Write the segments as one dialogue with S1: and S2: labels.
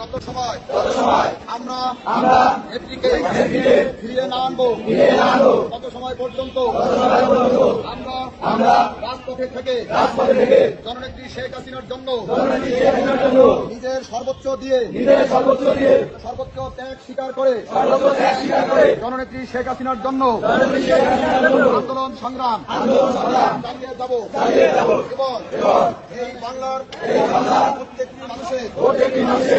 S1: যত সময় আমরা
S2: আমরা
S1: ফিরিয়ে না আনব। সময় পর্যন্ত আমরা
S2: আমরা
S1: রাজপথে থেকে জননেত্রী শেখ হাসিনার জন্য
S2: জননেত্রী শেখ হাসিনার জন্য
S1: নিজের সর্বোচ্চ দিয়ে
S2: নিজের সর্বোচ্চ দিয়ে
S1: সর্বোচ্চ ত্যাগ স্বীকার করে
S2: সর্বোচ্চ ত্যাগ স্বীকার করে
S1: জননেত্রী শেখ হাসিনার জন্য
S2: জননেত্রী শেখ হাসিনার জন্য
S1: আন্দোলন সংগ্রাম চালিয়ে যাব। এবং এই বাংলার প্রত্যেকটি মানুষের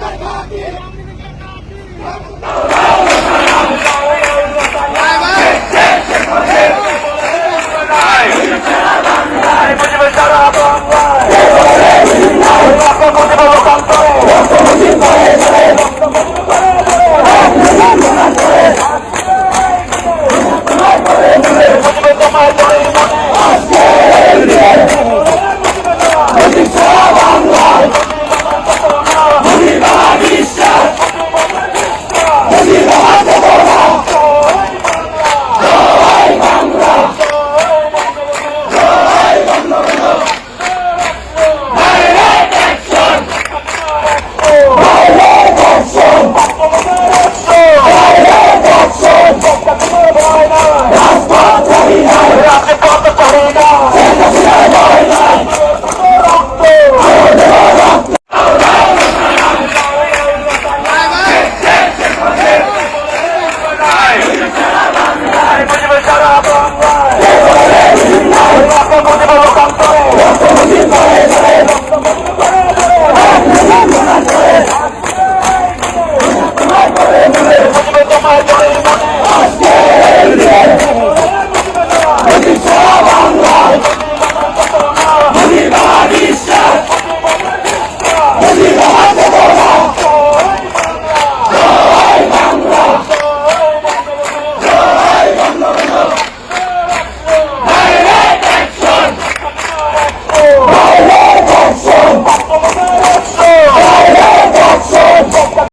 S1: I'm not going
S2: to get
S3: that. I'm.